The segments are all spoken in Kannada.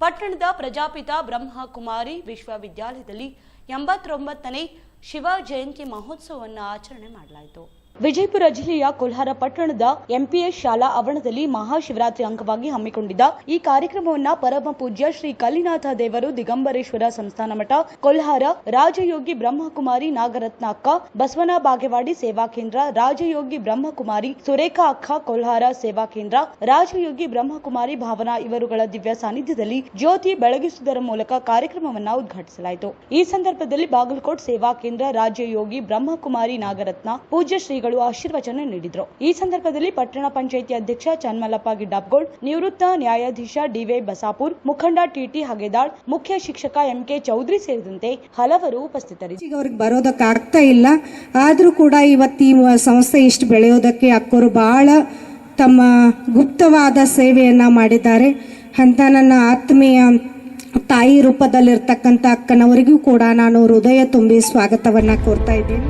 ಪಟ್ಟಣದ ಪ್ರಜಾಪಿತ ಬ್ರಹ್ಮಕುಮಾರಿ ವಿಶ್ವವಿದ್ಯಾಲಯದಲ್ಲಿ ಎಂಬತ್ತೊಂಬತ್ತನೇ ಶಿವ ಜಯಂತಿ ಮಹೋತ್ಸವವನ್ನು ಆಚರಣೆ ಮಾಡಲಾಯಿತು. ವಿಜಯಪುರ ಜಿಲ್ಲೆಯ ಕೊಲ್ಹಾರ ಪಟ್ಟಣದ ಎಂಪಿಎಸ್ ಶಾಲಾ ಆವರಣದಲ್ಲಿ ಮಹಾಶಿವರಾತ್ರಿ ಅಂಗವಾಗಿ ಹಮ್ಮಿಕೊಂಡಿದ್ದ ಈ ಕಾರ್ಯಕ್ರಮವನ್ನ ಪರಮ ಪೂಜ್ಯ ಶ್ರೀ ಕಲ್ಲಿನಾಥ ದೇವರು ದಿಗಂಬರೇಶ್ವರ ಸಂಸ್ಥಾನ ಮಠ, ಕೊಲ್ಹಾರ ರಾಜಯೋಗಿ ಬ್ರಹ್ಮಕುಮಾರಿ ನಾಗರತ್ನ ಅಕ್ಕ ಬಸವನ ಬಾಗೇವಾಡಿ ಸೇವಾ ಕೇಂದ್ರ, ರಾಜಯೋಗಿ ಬ್ರಹ್ಮಕುಮಾರಿ ಸುರೇಖಾ ಅಕ್ಕ, ಕೊಲ್ಹಾರ ಸೇವಾ ಕೇಂದ್ರ, ರಾಜಯೋಗಿ ಬ್ರಹ್ಮಕುಮಾರಿ ಭಾವನಾ ಇವರುಗಳ ದಿವ್ಯ ಸಾನ್ನಿಧ್ಯದಲ್ಲಿ ಜ್ಯೋತಿ ಬೆಳಗಿಸುವುದರ ಮೂಲಕ ಕಾರ್ಯಕ್ರಮವನ್ನು ಉದ್ಘಾಟಿಸಲಾಯಿತು. ಈ ಸಂದರ್ಭದಲ್ಲಿ ಬಾಗಲಕೋಟ್ ಸೇವಾ ಕೇಂದ್ರ ರಾಜಯೋಗಿ ಬ್ರಹ್ಮಕುಮಾರಿ ನಾಗರತ್ನ, ಪೂಜ್ಯ ಶ್ರೀಗಳು ಆಶೀರ್ವಚನ ನೀಡಿದರು. ಈ ಸಂದರ್ಭದಲ್ಲಿ ಪಟ್ಟಣ ಪಂಚಾಯಿತಿ ಅಧ್ಯಕ್ಷ ಚನ್ಮಲ್ಲಪ್ಪ ಗಿಡ್ಡಾಪ್ಗೋಳ್, ನಿವೃತ್ತ ನ್ಯಾಯಾಧೀಶ ಡಿವೈ ಬಸಾಪುರ್, ಮುಖಂಡ ಟಿಟಿ ಹಗೆದಾಳ್, ಮುಖ್ಯ ಶಿಕ್ಷಕ ಎಂಕೆ ಚೌಧರಿ ಸೇರಿದಂತೆ ಹಲವರು ಉಪಸ್ಥಿತರಿದ್ದರು. ಅವ್ರಿಗೆ ಬರೋದಕ್ಕೆ ಆಗ್ತಾ ಇಲ್ಲ. ಆದರೂ ಕೂಡ ಇವತ್ತು ಈ ಸಂಸ್ಥೆ ಇಷ್ಟು ಬೆಳೆಯೋದಕ್ಕೆ ಅಕ್ಕರು ಬಹಳ ತಮ್ಮ ಗುಪ್ತವಾದ ಸೇವೆಯನ್ನ ಮಾಡಿದ್ದಾರೆ. ಅಂತ ನನ್ನ ಆತ್ಮೀಯ ತಾಯಿ ರೂಪದಲ್ಲಿರ್ತಕ್ಕಂಥ ಅಕ್ಕನವರಿಗೂ ಕೂಡ ನಾನು ಹೃದಯ ತುಂಬಿ ಸ್ವಾಗತವನ್ನ ಕೋರ್ತಾ ಇದ್ದೀನಿ.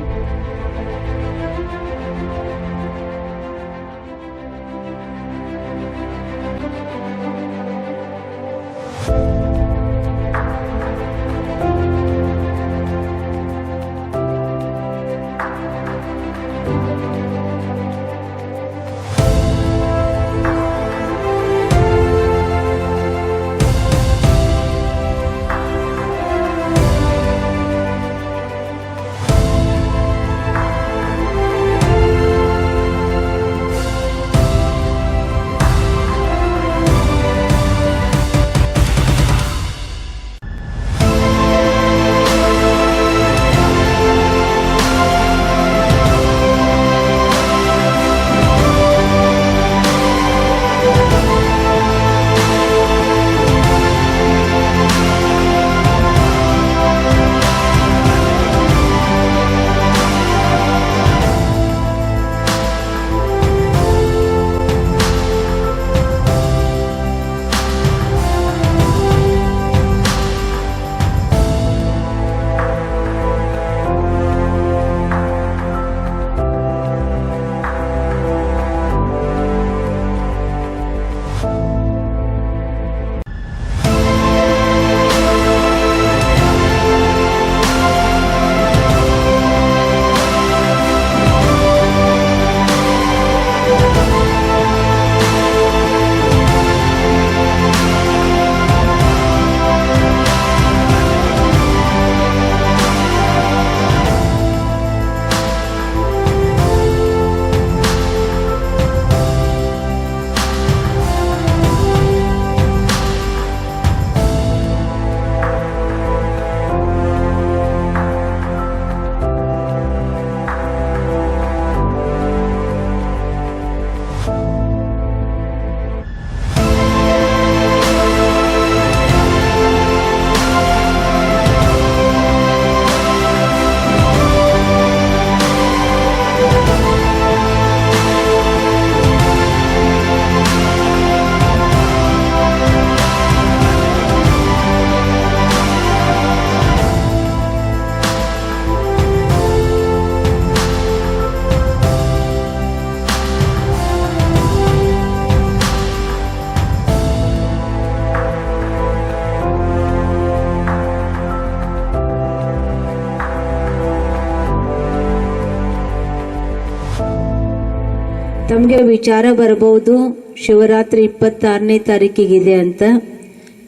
ತಮಗೆ ವಿಚಾರ ಬರಬಹುದು. ಶಿವರಾತ್ರಿ ಇಪ್ಪತ್ತಾರನೇ ತಾರೀಕಿಗಿದೆ ಅಂತ.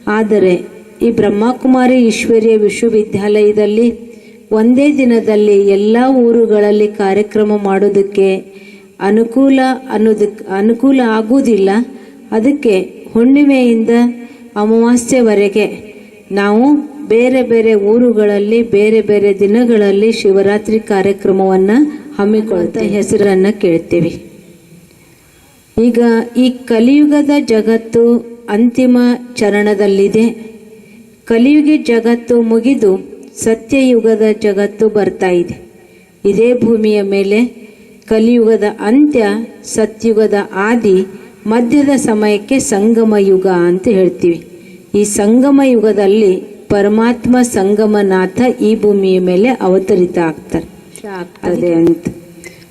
ಆದರೆ, ಈ ಬ್ರಹ್ಮಕುಮಾರಿ ಈಶ್ವರ್ಯ ವಿಶ್ವವಿದ್ಯಾಲಯದಲ್ಲಿ ಒಂದೇ ದಿನದಲ್ಲಿ ಎಲ್ಲ ಊರುಗಳಲ್ಲಿ ಕಾರ್ಯಕ್ರಮ ಮಾಡೋದಕ್ಕೆ ಅನುಕೂಲ ಅನ್ನೋದಕ್ಕೆ ಅನುಕೂಲ ಆಗುವುದಿಲ್ಲ. ಅದಕ್ಕೆ ಹುಣ್ಣಿಮೆಯಿಂದ ಅಮಾವಾಸ್ಯೆವರೆಗೆ ನಾವು ಬೇರೆ ಬೇರೆ ಊರುಗಳಲ್ಲಿ, ಬೇರೆ ಬೇರೆ ದಿನಗಳಲ್ಲಿ ಶಿವರಾತ್ರಿ ಕಾರ್ಯಕ್ರಮವನ್ನು ಹಮ್ಮಿಕೊಳ್ತಾ ಹೆಸರನ್ನು ಕೇಳ್ತೀವಿ. ಈಗ ಈ ಕಲಿಯುಗದ ಜಗತ್ತು ಅಂತಿಮ ಚರಣದಲ್ಲಿದೆ. ಕಲಿಯುಗ ಜಗತ್ತು ಮುಗಿದು ಸತ್ಯಯುಗದ ಜಗತ್ತು ಬರ್ತಾ ಇದೆ. ಇದೇ ಭೂಮಿಯ ಮೇಲೆ ಕಲಿಯುಗದ ಅಂತ್ಯ ಸತ್ಯುಗದ ಆದಿ, ಮಧ್ಯದ ಸಮಯಕ್ಕೆ ಸಂಗಮ ಯುಗ ಅಂತ ಹೇಳ್ತೀವಿ. ಈ ಸಂಗಮ ಯುಗದಲ್ಲಿ ಪರಮಾತ್ಮ ಸಂಗಮನಾಥ ಈ ಭೂಮಿಯ ಮೇಲೆ ಅವತರಿತ ಆಗ್ತಾರೆ. ಆಗ್ತದೆ ಅಂತ.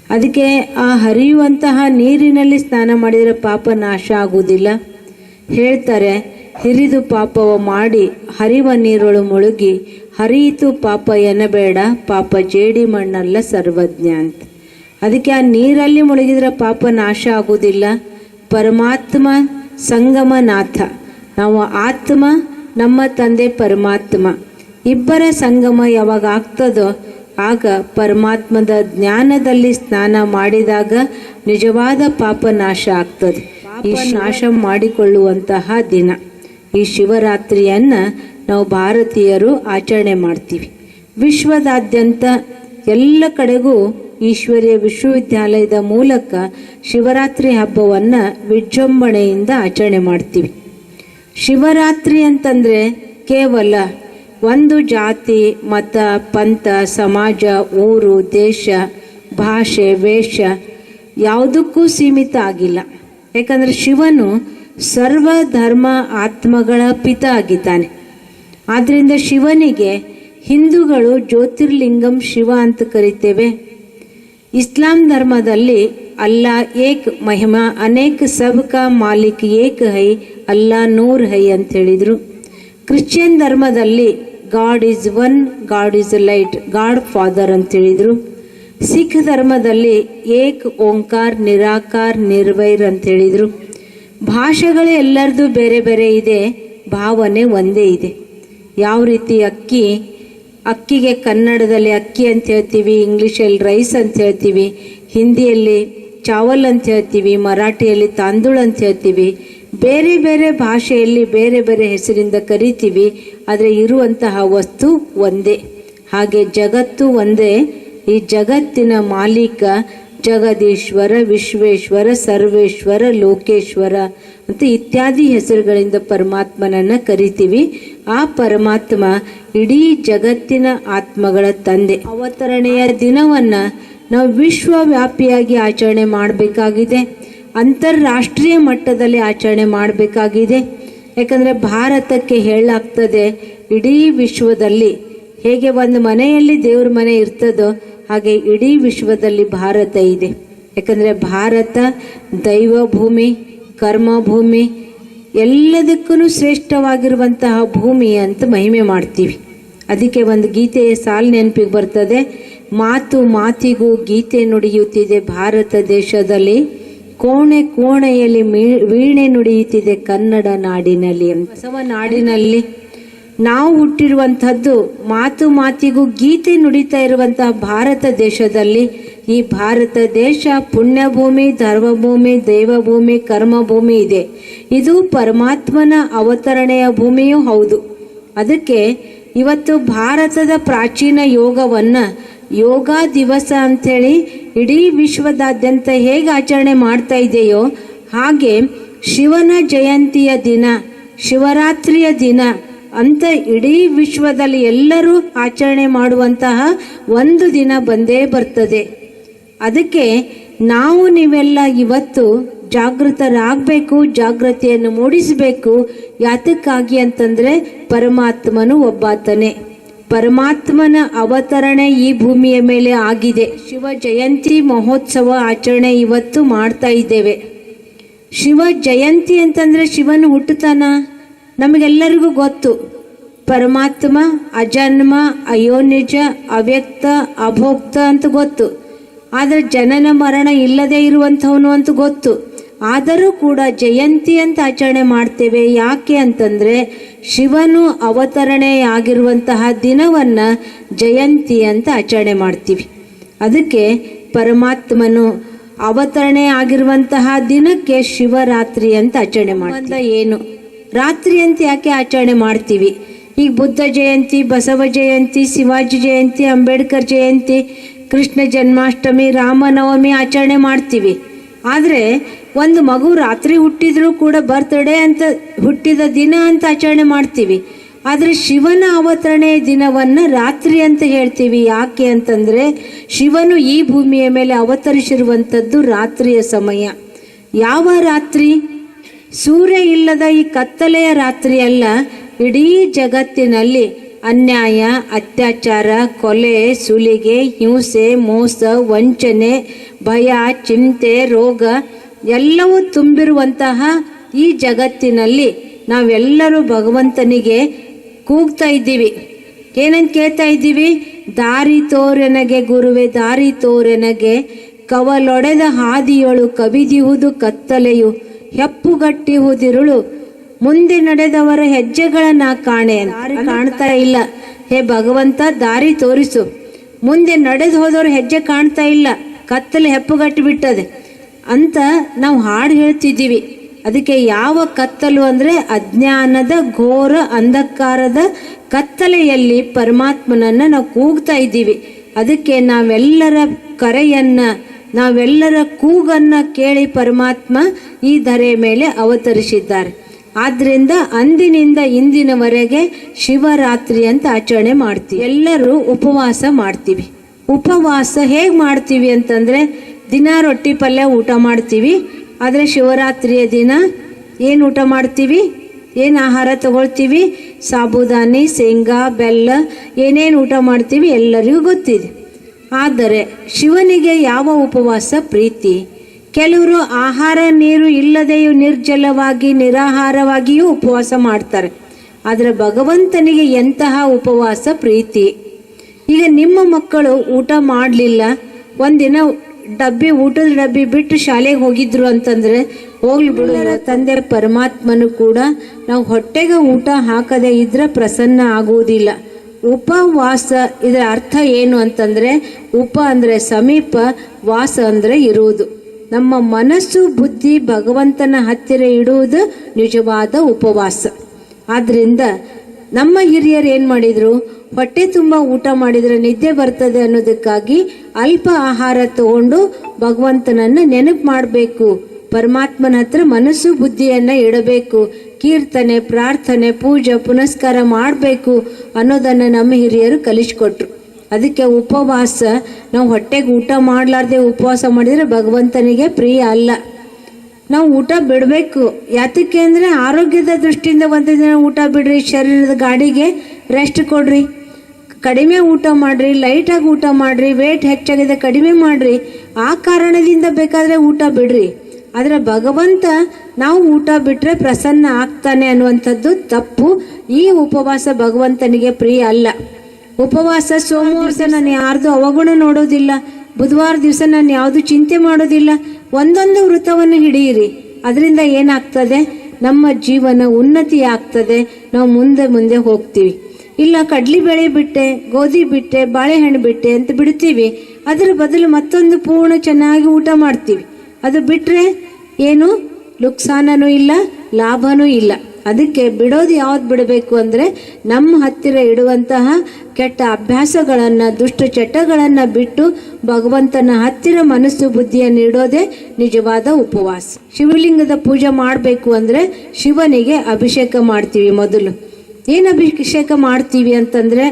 ಅದಕ್ಕೆ ಆ ಹರಿಯುವಂತಹ ನೀರಿನಲ್ಲಿ ಸ್ನಾನ ಮಾಡಿದರೆ ಪಾಪ ನಾಶ ಆಗುವುದಿಲ್ಲ. ಹೇಳ್ತಾರೆ, ಹಿರಿದು ಪಾಪವ ಮಾಡಿ ಹರಿವ ನೀರೊಳು ಮುಳುಗಿ, ಹರಿಯಿತು ಪಾಪ ಎನ್ನಬೇಡ, ಪಾಪ ಜೇಡಿ ಮಣ್ಣಲ್ಲ ಸರ್ವಜ್ಞ ಅಂತ. ಅದಕ್ಕೆ ಆ ನೀರಲ್ಲಿ ಮುಳುಗಿದ್ರೆ ಪಾಪ ನಾಶ ಆಗುವುದಿಲ್ಲ. ಪರಮಾತ್ಮ ಸಂಗಮನಾಥ ನಾವು ಆತ್ಮ, ನಮ್ಮ ತಂದೆ ಪರಮಾತ್ಮ. ಇಬ್ಬರ ಸಂಗಮ ಯಾವಾಗ ಆಗ್ತದೋ ಆಗ ಪರಮಾತ್ಮದ ಜ್ಞಾನದಲ್ಲಿ ಸ್ನಾನ ಮಾಡಿದಾಗ ನಿಜವಾದ ಪಾಪ ನಾಶ ಆಗ್ತದೆ. ಈ ನಾಶ ಮಾಡಿಕೊಳ್ಳುವಂತಹ ದಿನ. ಈ ಶಿವರಾತ್ರಿಯನ್ನ ನಾವು ಭಾರತೀಯರು ಆಚರಣೆ ಮಾಡ್ತೀವಿ. ವಿಶ್ವದಾದ್ಯಂತ ಎಲ್ಲ ಕಡೆಗೂ ಈಶ್ವರ್ಯ ವಿಶ್ವವಿದ್ಯಾಲಯದ ಮೂಲಕ ಶಿವರಾತ್ರಿ ಹಬ್ಬವನ್ನು ವಿಜೃಂಭಣೆಯಿಂದ ಆಚರಣೆ ಮಾಡ್ತೀವಿ. ಶಿವರಾತ್ರಿ ಅಂತಂದ್ರೆ ಕೇವಲ ಒಂದು ಜಾತಿ, ಮತ, ಪಂಥ, ಸಮಾಜ, ಊರು, ದೇಶ, ಭಾಷೆ, ವೇಷ ಯಾವುದಕ್ಕೂ ಸೀಮಿತ ಆಗಿಲ್ಲ. ಯಾಕಂದರೆ ಶಿವನು ಸರ್ವ ಧರ್ಮ ಆತ್ಮಗಳ ಪಿತ ಆಗಿದ್ದಾನೆ. ಆದ್ದರಿಂದ ಶಿವನಿಗೆ ಹಿಂದೂಗಳು ಜ್ಯೋತಿರ್ಲಿಂಗಂ ಶಿವ ಅಂತ ಕರಿತೇವೆ. ಇಸ್ಲಾಂ ಧರ್ಮದಲ್ಲಿ ಅಲ್ಲಾ ಏಕ್ ಮಹಿಮಾ, ಅನೇಕ ಸಬ್ಕ ಮಾಲಿಕ್ ಏಕ್ ಹೈ, ಅಲ್ಲಾ ನೂರ್ ಹೈ ಅಂತ ಹೇಳಿದರು. ಕ್ರಿಶ್ಚಿಯನ್ ಧರ್ಮದಲ್ಲಿ God is one God is light God father ಅಂತ ಹೇಳಿದರು ಸಿಖ್ ಧರ್ಮದಲ್ಲಿ ಏಕ್, ಓಂಕಾರ, ನಿರಾಕಾರ್, ನಿರ್ವೈರ್ ಅಂತ ಹೇಳಿದ್ರು ಭಾಷೆಗಳು ಎಲ್ಲರದು ಬೇರೆ ಬೇರೆ ಇದೆ, ಭಾವನೆ ಒಂದೇ ಇದೆ. ಯಾವ ರೀತಿ ಅಕ್ಕಿ, ಅಕ್ಕಿಗೆ ಕನ್ನಡದಲ್ಲಿ ಅಕ್ಕಿ ಅಂತ ಹೇಳ್ತೀವಿ, ಇಂಗ್ಲೀಷಲ್ಲಿ ರೈಸ್ ಅಂತ ಹೇಳ್ತೀವಿ, ಹಿಂದಿಯಲ್ಲಿ ಚಾವಲ್ ಅಂತ ಹೇಳ್ತೀವಿ, ಮರಾಠಿಯಲ್ಲಿ ತಾಂದೂಳ್ ಅಂತ ಹೇಳ್ತೀವಿ ಬೇರೆ ಬೇರೆ ಭಾಷೆಯಲ್ಲಿ ಬೇರೆ ಬೇರೆ ಹೆಸರಿಂದ ಕರಿತೀವಿ, ಆದರೆ ಇರುವಂತಹ ವಸ್ತು ಒಂದೇ. ಹಾಗೆ ಜಗತ್ತು ಒಂದೇ. ಈ ಜಗತ್ತಿನ ಮಾಲೀಕ ಜಗದೀಶ್ವರ, ವಿಶ್ವೇಶ್ವರ, ಸರ್ವೇಶ್ವರ, ಲೋಕೇಶ್ವರ ಮತ್ತು ಇತ್ಯಾದಿ ಹೆಸರುಗಳಿಂದ ಪರಮಾತ್ಮನನ್ನು ಕರಿತೀವಿ. ಆ ಪರಮಾತ್ಮ ಇಡೀ ಜಗತ್ತಿನ ಆತ್ಮಗಳ ತಂದೆ. ಅವತರಣೆಯ ದಿನವನ್ನು ನಾವು ವಿಶ್ವವ್ಯಾಪಿಯಾಗಿ ಆಚರಣೆ ಮಾಡಬೇಕಾಗಿದೆ. ಅಂತಾರಾಷ್ಟ್ರೀಯ ಮಟ್ಟದಲ್ಲಿ ಆಚರಣೆ ಮಾಡಬೇಕಾಗಿದೆ. ಯಾಕಂದರೆ ಭಾರತಕ್ಕೆ ಹೇಳಾಗ್ತದೆ ಇಡೀ ವಿಶ್ವದಲ್ಲಿ ಹೇಗೆ ಒಂದು ಮನೆಯಲ್ಲಿ ದೇವ್ರ ಮನೆ ಇರ್ತದೋ ಹಾಗೆ ಇಡೀ ವಿಶ್ವದಲ್ಲಿ ಭಾರತ ಇದೆ. ಯಾಕಂದರೆ ಭಾರತ ದೈವ ಭೂಮಿ ಕರ್ಮ ಭೂಮಿ ಎಲ್ಲದಕ್ಕೂ ಶ್ರೇಷ್ಠವಾಗಿರುವಂತಹ ಭೂಮಿ ಅಂತ ಮಹಿಮೆ ಮಾಡ್ತೀವಿ. ಅದಕ್ಕೆ ಒಂದು ಗೀತೆಯ ಸಾಲು ನೆನಪಿಗೆ ಬರ್ತದೆ, ಮಾತು ಮಾತಿಗೂ ಗೀತೆ ನುಡಿಯುತ್ತಿದೆ ಭಾರತ ದೇಶದಲ್ಲಿ. ಕೋಣೆ ಕೋಣೆಯಲ್ಲಿ ವೀಣೆ ನುಡಿಯುತ್ತಿದೆ ಕನ್ನಡ ನಾಡಿನಲ್ಲಿ. ಬಸವ ನಾಡಿನಲ್ಲಿ ನಾವು ಹುಟ್ಟಿರುವಂಥದ್ದು ಮಾತು ಮಾತಿಗೂ ಗೀತೆ ನುಡಿತಾ ಇರುವಂತಹ ಭಾರತ ದೇಶದಲ್ಲಿ ಈ ಭಾರತ ದೇಶ ಪುಣ್ಯಭೂಮಿ, ಧರ್ಮಭೂಮಿ, ದೇವಭೂಮಿ, ಕರ್ಮಭೂಮಿ ಇದೆ ಇದು ಪರಮಾತ್ಮನ ಅವತರಣೆಯ ಭೂಮಿಯೂ ಹೌದು ಅದಕ್ಕೆ ಇವತ್ತು ಭಾರತದ ಪ್ರಾಚೀನ ಯೋಗವನ್ನ ಯೋಗ ದಿವಸ ಅಂಥೇಳಿ ಇಡೀ ವಿಶ್ವದಾದ್ಯಂತ ಹೇಗೆ ಆಚರಣೆ ಮಾಡ್ತಾ ಇದೆಯೋ ಹಾಗೆ ಶಿವನ ಜಯಂತಿಯ ದಿನ, ಶಿವರಾತ್ರಿಯ ದಿನ ಅಂತ ಇಡೀ ವಿಶ್ವದಲ್ಲಿ ಎಲ್ಲರೂ ಆಚರಣೆ ಮಾಡುವಂತಹ ಒಂದು ದಿನ ಬಂದೇ ಬರ್ತದೆ. ಅದಕ್ಕೆ ನಾವು ನೀವೆಲ್ಲ ಇವತ್ತು ಜಾಗೃತರಾಗಬೇಕು, ಜಾಗೃತಿಯನ್ನು ಮೂಡಿಸಬೇಕು, ಯಾತಕ್ಕಾಗಿ ಅಂತಂದರೆ ಪರಮಾತ್ಮನು ಒಬ್ಬಾತನೇ. ಪರಮಾತ್ಮನ ಅವತರಣೆ ಈ ಭೂಮಿಯ ಮೇಲೆ ಆಗಿದೆ. ಶಿವ ಜಯಂತಿ ಮಹೋತ್ಸವ ಆಚರಣೆ ಇವತ್ತು ಮಾಡ್ತಾ ಇದ್ದೇವೆ. ಶಿವ ಜಯಂತಿ ಅಂತಂದ್ರೆ ಶಿವನು ಹುಟ್ಟುತ್ತಾನ ನಮಗೆಲ್ಲರಿಗೂ ಗೊತ್ತು. ಪರಮಾತ್ಮ, ಅಜನ್ಮ, ಅಯೋನಿಜ, ಅವ್ಯಕ್ತ, ಅಭೋಕ್ತ ಅಂತ ಗೊತ್ತು. ಆದರೆ ಜನನ ಮರಣ ಇಲ್ಲದೆ ಇರುವಂಥವನು ಅಂತ ಗೊತ್ತು. ಆದರೂ ಕೂಡ ಜಯಂತಿ ಅಂತ ಆಚರಣೆ ಮಾಡ್ತೇವೆ. ಯಾಕೆ ಅಂತಂದ್ರೆ ಶಿವನು ಅವತರಣೆಯಾಗಿರುವಂತಹ ದಿನವನ್ನ ಜಯಂತಿ ಅಂತ ಆಚರಣೆ ಮಾಡ್ತೀವಿ. ಅದಕ್ಕೆ ಪರಮಾತ್ಮನು ಅವತರಣೆ ಆಗಿರುವಂತಹ ದಿನಕ್ಕೆ ಶಿವರಾತ್ರಿ ಅಂತ ಆಚರಣೆ ಮಾಡ್ತೀವಿ. ಏನು? ರಾತ್ರಿ ಅಂತ ಯಾಕೆ ಆಚರಣೆ ಮಾಡ್ತೀವಿ? ಈಗ ಬುದ್ಧ ಜಯಂತಿ ಬಸವ ಜಯಂತಿ ಶಿವಾಜಿ ಜಯಂತಿ ಅಂಬೇಡ್ಕರ್ ಜಯಂತಿ ಕೃಷ್ಣ ಜನ್ಮಾಷ್ಟಮಿ ರಾಮನವಮಿ ಆಚರಣೆ ಮಾಡ್ತೀವಿ. ಆದರೆ ಒಂದು ಮಗು ರಾತ್ರಿ ಹುಟ್ಟಿದ್ರೂ ಕೂಡ ಬರ್ತ್ಡೇ ಅಂತ ಹುಟ್ಟಿದ ದಿನ ಅಂತ ಆಚರಣೆ ಮಾಡ್ತೀವಿ. ಆದರೆ ಶಿವನ ಅವತರಣೆ ದಿನವನ್ನು ರಾತ್ರಿ ಅಂತ ಹೇಳ್ತೀವಿ. ಯಾಕೆ ಅಂತಂದರೆ ಶಿವನು ಈ ಭೂಮಿಯ ಮೇಲೆ ಅವತರಿಸಿರುವಂಥದ್ದು ರಾತ್ರಿಯ ಸಮಯ. ಯಾವ ರಾತ್ರಿ? ಸೂರ್ಯ ಇಲ್ಲದ ಈ ಕತ್ತಲೆಯ ರಾತ್ರಿ ಅಲ್ಲ, ಇಡೀ ಜಗತ್ತಿನಲ್ಲಿ ಅನ್ಯಾಯ, ಅತ್ಯಾಚಾರ, ಕೊಲೆ, ಸುಲಿಗೆ, ಹಿಂಸೆ, ಮೋಸ, ವಂಚನೆ, ಭಯ, ಚಿಂತೆ, ರೋಗ ಎಲ್ಲವೂ ತುಂಬಿರುವಂತಹ ಈ ಜಗತ್ತಿನಲ್ಲಿ ನಾವೆಲ್ಲರೂ ಭಗವಂತನಿಗೆ ಕೂಗ್ತಾ ಇದ್ದೀವಿ. ಏನಂತ ಕೇಳ್ತಾ ಇದ್ದೀವಿ? ದಾರಿ ತೋರೆನಗೆ ಗುರುವೆ, ದಾರಿ ತೋರೆನಗೆ ಕವಲೊಡೆದ ಹಾದಿಯೊಳು ಕವಿದಿಹುದು ಕತ್ತಲೆಯು ಹೆಪ್ಪುಗಟ್ಟಿಹುದಿರುಳು ಮುಂದೆ ನಡೆದವರ ಹೆಜ್ಜೆಗಳನ್ನ ಕಾಣೆ ಕಾಣ್ತಾ ಇಲ್ಲ. ಹೇ ಭಗವಂತ, ದಾರಿ ತೋರಿಸು. ಮುಂದೆ ನಡೆದು ಹೋದವ್ರ ಹೆಜ್ಜೆ ಕಾಣ್ತಾ ಇಲ್ಲ. ಕತ್ತಲೆ ಹೆಪ್ಪುಗಟ್ಟಿ ಬಿಟ್ಟದೆ. ಅಂತ ನಾವು ಹಾಡು ಹೇಳ್ತಿದ್ದೀವಿ. ಅದಕ್ಕೆ ಯಾವ ಕತ್ತಲು ಅಂದರೆ ಅಜ್ಞಾನದ ಘೋರ ಅಂಧಕಾರದ ಕತ್ತಲೆಯಲ್ಲಿ ಪರಮಾತ್ಮನನ್ನು ನಾವು ಕೂಗ್ತಾ ಇದ್ದೀವಿ. ಅದಕ್ಕೆ ನಾವೆಲ್ಲರ ಕರೆಯನ್ನು, ನಾವೆಲ್ಲರ ಕೂಗನ್ನ ಕೇಳಿ ಪರಮಾತ್ಮ ಈ ಧರೆ ಮೇಲೆ ಅವತರಿಸಿದ್ದಾರೆ. ಆದ್ದರಿಂದ ಅಂದಿನಿಂದ ಇಂದಿನವರೆಗೆ ಶಿವರಾತ್ರಿ ಅಂತ ಆಚರಣೆ ಮಾಡ್ತೀವಿ. ಎಲ್ಲರೂ ಉಪವಾಸ ಮಾಡ್ತೀವಿ. ಉಪವಾಸ ಹೇಗೆ ಮಾಡ್ತೀವಿ ಅಂತಂದ್ರೆ ದಿನ ರೊಟ್ಟಿ ಪಲ್ಯ ಊಟ ಮಾಡ್ತೀವಿ. ಆದರೆ ಶಿವರಾತ್ರಿಯ ದಿನ ಏನು ಊಟ ಮಾಡ್ತೀವಿ? ಏನು ಆಹಾರ ತಗೊಳ್ತೀವಿ? ಸಾಬುದಾನಿ, ಶೇಂಗಾ, ಬೆಲ್ಲ ಏನೇನು ಊಟ ಮಾಡ್ತೀವಿ ಎಲ್ಲರಿಗೂ ಗೊತ್ತಿದೆ. ಆದರೆ ಶಿವನಿಗೆ ಯಾವ ಉಪವಾಸ ಪ್ರೀತಿ? ಕೆಲವರು ಆಹಾರ ನೀರು ಇಲ್ಲದೆಯೂ ನಿರ್ಜಲವಾಗಿ, ನಿರಾಹಾರವಾಗಿಯೂ ಉಪವಾಸ ಮಾಡ್ತಾರೆ. ಆದರೆ ಭಗವಂತನಿಗೆ ಎಂತಹ ಉಪವಾಸ ಪ್ರೀತಿ? ಈಗ ನಿಮ್ಮ ಮಕ್ಕಳು ಊಟ ಮಾಡಲಿಲ್ಲ. ಒಂದಿನ ಡಬ್ಬಿ, ಊಟದ ಡಬ್ಬಿ ಬಿಟ್ಟು ಶಾಲೆಗೆ ಹೋಗಿದ್ರು ಅಂತಂದ್ರೆ, ಹೋಗ್ಲಿ ಬಿಡೋಣ ತಂದೆ ಪರಮಾತ್ಮನು ಕೂಡ ನಾವು ಹೊಟ್ಟೆಗೆ ಊಟ ಹಾಕದೇ ಇದ್ರೆ ಪ್ರಸನ್ನ ಆಗುವುದಿಲ್ಲ ಉಪವಾಸ, ಇದರ ಅರ್ಥ ಏನು ಅಂತಂದ್ರೆ, ಉಪ ಅಂದ್ರೆ ಸಮೀಪ, ವಾಸ ಅಂದ್ರೆ ಇರುವುದು. ನಮ್ಮ ಮನಸ್ಸು, ಬುದ್ಧಿ ಭಗವಂತನ ಹತ್ತಿರ ಇಡುವುದು ನಿಜವಾದ ಉಪವಾಸ. ಆದ್ರಿಂದ ನಮ್ಮ ಹಿರಿಯರು ಏನ್ ಮಾಡಿದ್ರು? ಹೊಟ್ಟೆ ತುಂಬ ಊಟ ಮಾಡಿದ್ರೆ ನಿದ್ದೆ ಬರ್ತದೆ ಅನ್ನೋದಕ್ಕಾಗಿ ಅಲ್ಪ ಆಹಾರ ತಗೊಂಡು ಭಗವಂತನನ್ನ ನೆನಪು ಮಾಡಬೇಕು. ಪರಮಾತ್ಮನ ಹತ್ರ ಮನಸ್ಸು ಬುದ್ಧಿಯನ್ನ ಇಡಬೇಕು. ಕೀರ್ತನೆ, ಪ್ರಾರ್ಥನೆ, ಪೂಜೆ, ಪುನಸ್ಕಾರ ಮಾಡಬೇಕು ಅನ್ನೋದನ್ನ ನಮ್ಮ ಹಿರಿಯರು ಕಲಿಸ್ಕೊಟ್ರು. ಅದಕ್ಕೆ ಉಪವಾಸ, ನಾವು ಹೊಟ್ಟೆಗೆ ಊಟ ಮಾಡಲಾರ್ದೆ ಉಪವಾಸ ಮಾಡಿದ್ರೆ ಭಗವಂತನಿಗೆ ಪ್ರಿಯ ಅಲ್ಲ. ನಾವು ಊಟ ಬಿಡಬೇಕು. ಯಾತಕ್ಕೆ ಅಂದರೆ ಆರೋಗ್ಯದ ದೃಷ್ಟಿಯಿಂದ ಒಂದು ದಿನ ಊಟ ಬಿಡ್ರಿ, ಶರೀರದ ಗಾಡಿಗೆ ರೆಸ್ಟ್ ಕೊಡ್ರಿ. ಕಡಿಮೆ ಊಟ ಮಾಡ್ರಿ ಲೈಟಾಗಿ ಊಟ ಮಾಡ್ರಿ ವೇಟ್ ಹೆಚ್ಚಾಗಿದೆ, ಕಡಿಮೆ ಮಾಡ್ರಿ. ಆ ಕಾರಣದಿಂದ ಬೇಕಾದರೆ ಊಟ ಬಿಡ್ರಿ. ಆದರೆ ಭಗವಂತ ನಾವು ಊಟ ಬಿಟ್ಟರೆ ಪ್ರಸನ್ನ ಆಗ್ತಾನೆ ಅನ್ನುವಂಥದ್ದು ತಪ್ಪು. ಈ ಉಪವಾಸ ಭಗವಂತನಿಗೆ ಪ್ರಿಯ ಅಲ್ಲ. ಉಪವಾಸ ಸೋಮವಾರ ನಾನು ಯಾರ್ದು ಅವಗುಣ ನೋಡೋದಿಲ್ಲ. ಬುಧವಾರ ದಿವಸ ನಾನು ಯಾವುದು ಚಿಂತೆ ಮಾಡೋದಿಲ್ಲ. ಒಂದೊಂದು ವೃತ್ತವನ್ನು ಹಿಡಿಯಿರಿ. ಅದರಿಂದ ಏನಾಗ್ತದೆ? ನಮ್ಮ ಜೀವನ ಉನ್ನತಿ ಆಗ್ತದೆ ನಾವು ಮುಂದೆ ಮುಂದೆ ಹೋಗ್ತೀವಿ. ಇಲ್ಲ, ಕಡ್ಲಿ ಬೇಳೆ ಬಿಟ್ಟೆ, ಗೋಧಿ ಬಿಟ್ಟೆ, ಬಾಳೆಹಣ್ಣು ಬಿಟ್ಟೆ ಅಂತ ಬಿಡ್ತೀವಿ. ಅದರ ಬದಲು ಮತ್ತೊಂದು ಪೂರ್ಣ ಚೆನ್ನಾಗಿ ಊಟ ಮಾಡ್ತೀವಿ. ಅದು ಬಿಟ್ಟರೆ ಏನು? ನುಕ್ಸಾನನೂ ಇಲ್ಲ, ಲಾಭನೂ ಇಲ್ಲ. ಅದಕ್ಕೆ ಬಿಡೋದು ಯಾವ್ದು ಬಿಡಬೇಕು ಅಂದರೆ ನಮ್ಮ ಹತ್ತಿರ ಇಡುವಂತಹ ಕೆಟ್ಟ ಅಭ್ಯಾಸಗಳನ್ನು, ದುಷ್ಟ ಚಟಗಳನ್ನು ಬಿಟ್ಟು ಭಗವಂತನ ಹತ್ತಿರ ಮನಸ್ಸು ಬುದ್ಧಿಯನ್ನು ಇಡೋದೇ ನಿಜವಾದ ಉಪವಾಸ. ಶಿವಲಿಂಗದ ಪೂಜೆ ಮಾಡಬೇಕು ಅಂದರೆ ಶಿವನಿಗೆ ಅಭಿಷೇಕ ಮಾಡ್ತೀವಿ ಮೊದಲು. ಏನು ಅಭಿಷೇಕ ಮಾಡ್ತೀವಿ ಅಂತಂದರೆ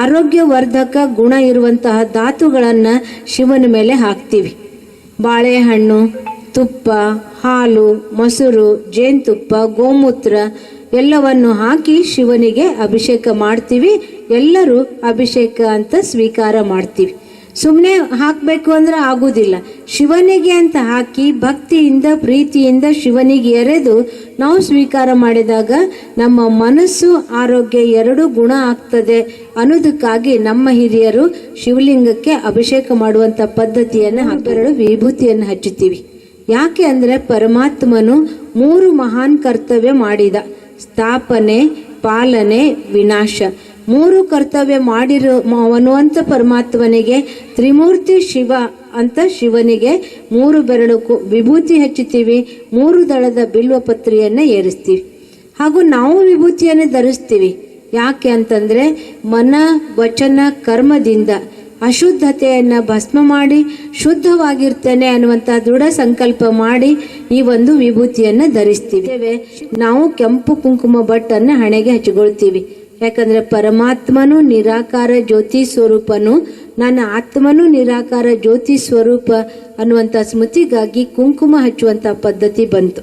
ಆರೋಗ್ಯವರ್ಧಕ ಗುಣ ಇರುವಂತಹ ಧಾತುಗಳನ್ನು ಶಿವನ ಮೇಲೆ ಹಾಕ್ತೀವಿ. ಬಾಳೆಹಣ್ಣು ತುಪ್ಪ, ಹಾಲು, ಮೊಸರು, ಜೇನುತುಪ್ಪ, ಗೋಮೂತ್ರ ಎಲ್ಲವನ್ನು ಹಾಕಿ ಶಿವನಿಗೆ ಅಭಿಷೇಕ ಮಾಡ್ತೀವಿ. ಎಲ್ಲರೂ ಅಭಿಷೇಕ ಅಂತ ಸ್ವೀಕಾರ ಮಾಡ್ತೀವಿ. ಸುಮ್ಮನೆ ಹಾಕಬೇಕು ಅಂದ್ರೆ ಆಗೋದಿಲ್ಲ. ಶಿವನಿಗೆ ಅಂತ ಹಾಕಿ ಭಕ್ತಿಯಿಂದ, ಪ್ರೀತಿಯಿಂದ ಶಿವನಿಗೆ ಎರೆದು ನಾವು ಸ್ವೀಕಾರ ಮಾಡಿದಾಗ ನಮ್ಮ ಮನಸ್ಸು, ಆರೋಗ್ಯ ಎರಡೂ ಗುಣ ಆಗ್ತದೆ ಅನ್ನೋದಕ್ಕಾಗಿ ನಮ್ಮ ಹಿರಿಯರು ಶಿವಲಿಂಗಕ್ಕೆ ಅಭಿಷೇಕ ಮಾಡುವಂಥ ಪದ್ಧತಿಯನ್ನು ಹಬ್ಬೆರಡು ವಿಭೂತಿಯನ್ನು ಹಚ್ಚುತ್ತೀವಿ. ಯಾಕೆ ಅಂದರೆ ಪರಮಾತ್ಮನು ಮೂರು ಮಹಾನ್ ಕರ್ತವ್ಯ ಮಾಡಿದ. ಸ್ಥಾಪನೆ, ಪಾಲನೆ, ವಿನಾಶ. ಮೂರು ಕರ್ತವ್ಯ ಮಾಡಿರೋ ಅನ್ನುವಂಥ ಪರಮಾತ್ಮನಿಗೆ, ತ್ರಿಮೂರ್ತಿ ಶಿವ ಅಂತ ಶಿವನಿಗೆ ಮೂರು ಬೆರಳು ವಿಭೂತಿ ಹಚ್ಚುತ್ತೀವಿ, ಮೂರು ದಳದ ಬಿಲ್ವ ಪತ್ರಿಯನ್ನು ಏರಿಸ್ತೀವಿ. ಹಾಗೂ ನಾವು ವಿಭೂತಿಯನ್ನು ಧರಿಸ್ತೀವಿ. ಯಾಕೆ ಅಂತಂದರೆ ಮನ, ವಚನ, ಕರ್ಮದಿಂದ. ಅಶುದ್ಧತೆಯನ್ನು ಭಸ್ಮ ಮಾಡಿ, ಶುದ್ಧವಾಗಿರ್ತೇನೆ ಅನ್ನುವಂಥ ದೃಢ ಸಂಕಲ್ಪ ಮಾಡಿ ಈ ಒಂದು ವಿಭೂತಿಯನ್ನು ಧರಿಸ್ತೀವಿ. ನಾವು ಕೆಂಪು ಕುಂಕುಮ ಭಟ್ಟನ್ನು ಹಣೆಗೆ ಹಚ್ಚಿಕೊಳ್ತೀವಿ ಯಾಕಂದ್ರೆ ಪರಮಾತ್ಮನು ನಿರಾಕಾರ ಜ್ಯೋತಿ ಸ್ವರೂಪನು, ನನ್ನ ಆತ್ಮನು ನಿರಾಕಾರ ಜ್ಯೋತಿ ಸ್ವರೂಪ ಅನ್ನುವಂಥ ಸ್ಮೃತಿಗಾಗಿ ಕುಂಕುಮ ಹಚ್ಚುವಂಥ ಪದ್ಧತಿ ಬಂತು.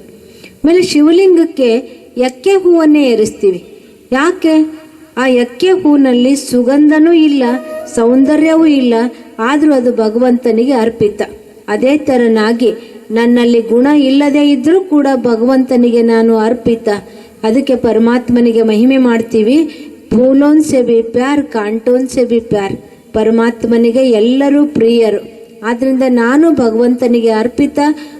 ಆಮೇಲೆ ಶಿವಲಿಂಗಕ್ಕೆ ಎಕ್ಕೆ ಹೂವನ್ನೇ ಏರಿಸ್ತೀವಿ. ಯಾಕೆ? ಆ ಎಕ್ಕೆ ಹೂನಲ್ಲಿ ಸುಗಂಧನೂ ಇಲ್ಲ, ಸೌಂದರ್ಯವೂ ಇಲ್ಲ. ಆದರೂ ಅದು ಭಗವಂತನಿಗೆ ಅರ್ಪಿತ. ಅದೇ ತರನಾಗಿ ನನ್ನಲ್ಲಿ ಗುಣ ಇಲ್ಲದೆ ಇದ್ರೂ ಕೂಡ ಭಗವಂತನಿಗೆ ನಾನು ಅರ್ಪಿತ. ಅದಕ್ಕೆ ಪರಮಾತ್ಮನಿಗೆ ಮಹಿಮೆ ಮಾಡ್ತೀವಿ. ಫೂಲೋನ್ ಸೆ ಬಿ ಪ್ಯಾರ್, ಕಾಂಟೋನ್ ಸೆ ಬಿ ಪ್ಯಾರ್. ಪರಮಾತ್ಮನಿಗೆ ಎಲ್ಲರೂ ಪ್ರಿಯರು. ಆದ್ರಿಂದ ನಾನು ಭಗವಂತನಿಗೆ ಅರ್ಪಿತ